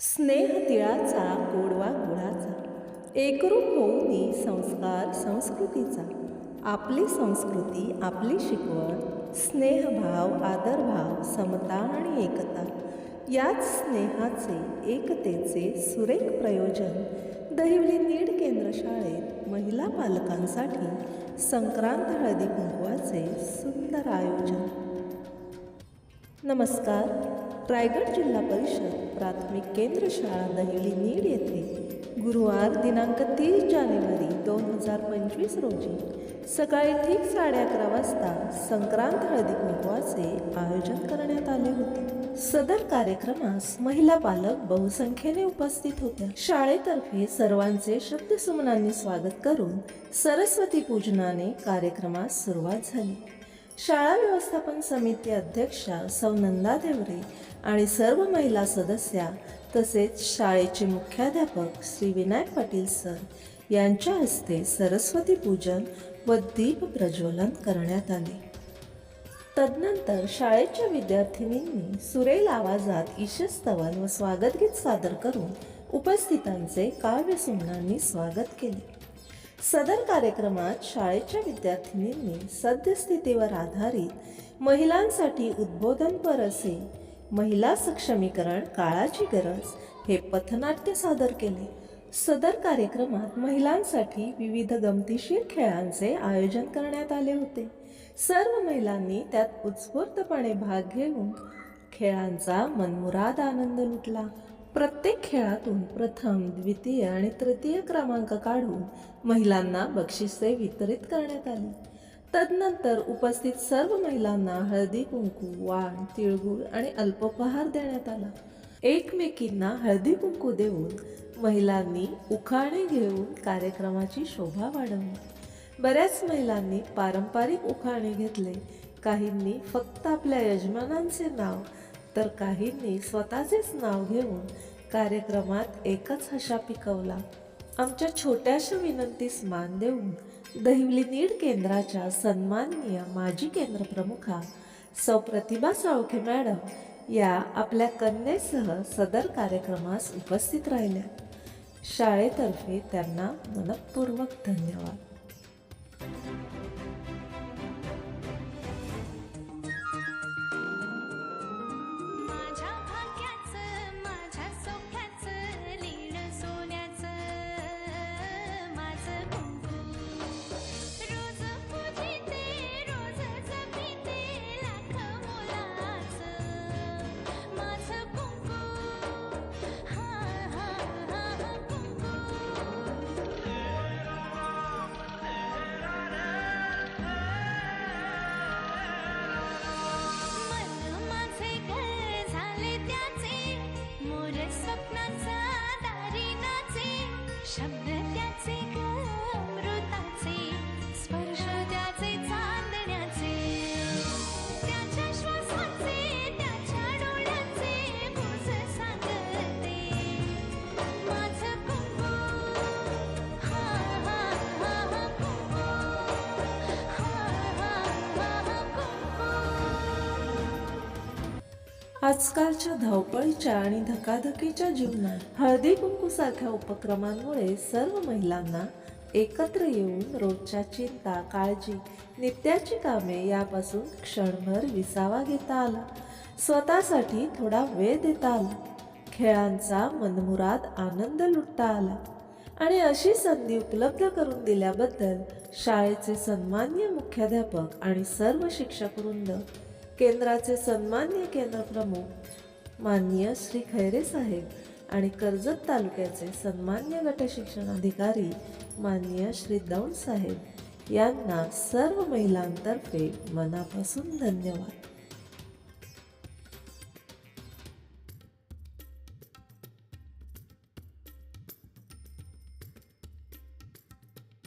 स्नेह तिळाचा गोडवा गुळाचा. एकरूप होऊनी संस्कार संस्कृतीचा. आपली संस्कृती आपली शिकवण स्नेहभाव आदरभाव समता आणि एकता. याच स्नेहाचे एकतेचे सुरेख प्रयोजन दहिवली नीड केंद्र शाळेत महिला पालकांसाठी संक्रांत हळदी कुंकवाचे सुंदर आयोजन. नमस्कार. रायगड जिल्हा परिषद प्राथमिक केंद्र शाळा दहिली नीड येथे गुरुवार दिनांक तीस जानेवारी दोन हजार पंचवीस रोजी सकाळी ठीक साडे अकरा वाजता संक्रांत हळदी कुंकवाचे आयोजन करण्यात आले होते. सदर कार्यक्रमास महिला पालक बहुसंख्येने उपस्थित होत्या. शाळेतर्फे सर्वांचे शब्दसुमनांनी स्वागत करून सरस्वती पूजनाने कार्यक्रमास सुरुवात झाली. शाळा व्यवस्थापन समिती अध्यक्षा सौ नंदा देवरे आणि सर्व महिला सदस्या तसेच शाळेचे मुख्याध्यापक श्री विनायक पाटील सर यांच्या हस्ते सरस्वती पूजन व दीप प्रज्वलन करण्यात आले. तदनंतर शाळेच्या विद्यार्थिनींनी सुरेल आवाजात ईशस्तवन व स्वागतगीत सादर करून उपस्थितांचे काव्यसुमनांनी स्वागत केले. सदर कार्यक्रमात शाळेच्या विद्यार्थिनींनी सद्यस्थितीवर आधारित महिलांसाठी उद्बोधनपर असे महिला सक्षमीकरण काळाची गरज हे पथनाट्य सादर केले. सदर कार्यक्रमात महिलांसाठी विविध गमतीशीर खेळांचे आयोजन करण्यात आले होते. सर्व महिलांनी त्यात उत्स्फूर्तपणे भाग घेऊन खेळांचा मनमुराद आनंद लुटला. प्रत्येक खेळातून प्रथम द्वितीय आणि तृतीय क्रमांक काढून महिलांना बक्षिसे वितरित करण्यात आली. तदनंतर उपस्थित सर्व महिलांना हळदी कुंकू वाण तिळगुळ आणि अल्पोपहार देण्यात आला. एकमेकींना हळदी कुंकू देऊन महिलांनी उखाणे घेऊन कार्यक्रमाची शोभा वाढवली. बऱ्याच महिलांनी पारंपरिक उखाणे घेतले. काहींनी फक्त आपल्या यजमानांचे नाव तर काहींनी स्वतःचेच नाव घेऊन कार्यक्रमात एकच हशा पिकवला. आमच्या छोट्याशा विनंतीस मान देऊन दहिवली नीड केंद्राच्या सन्माननीय माजी केंद्र प्रमुखा सौ प्रतिभा साळुखे मॅडम या आपल्या कन्येसह सदर कार्यक्रमास उपस्थित राहिल्या. शाळेतर्फे त्यांना मनपूर्वक धन्यवाद. आजकालच्या धावपळीच्या आणि धकाधकीच्या जीवनात हळदी कुंकू सारख्या उपक्रमांमुळे सर्व महिलांना एकत्र येऊन रोजच्या चिंता काळजी नित्याची कामे यापासून क्षणभर विसावा घेता आला. स्वतःसाठी थोडा वेळ देता आला. खेळांचा मनमुराद आनंद लुटता आला. आणि अशी संधी उपलब्ध करून दिल्याबद्दल शाळेचे सन्मान्य मुख्याध्यापक आणि सर्व शिक्षक वृंद केंद्राचे सन्मान्य केंद्र प्रमुख माननीय श्री खैरे साहेब आणि कर्जत तालुक्याचे सन्मान्य गट शिक्षण अधिकारी माननीय श्री दौंड साहेब यांना सर्व महिलांतर्फे मनापासून धन्यवाद.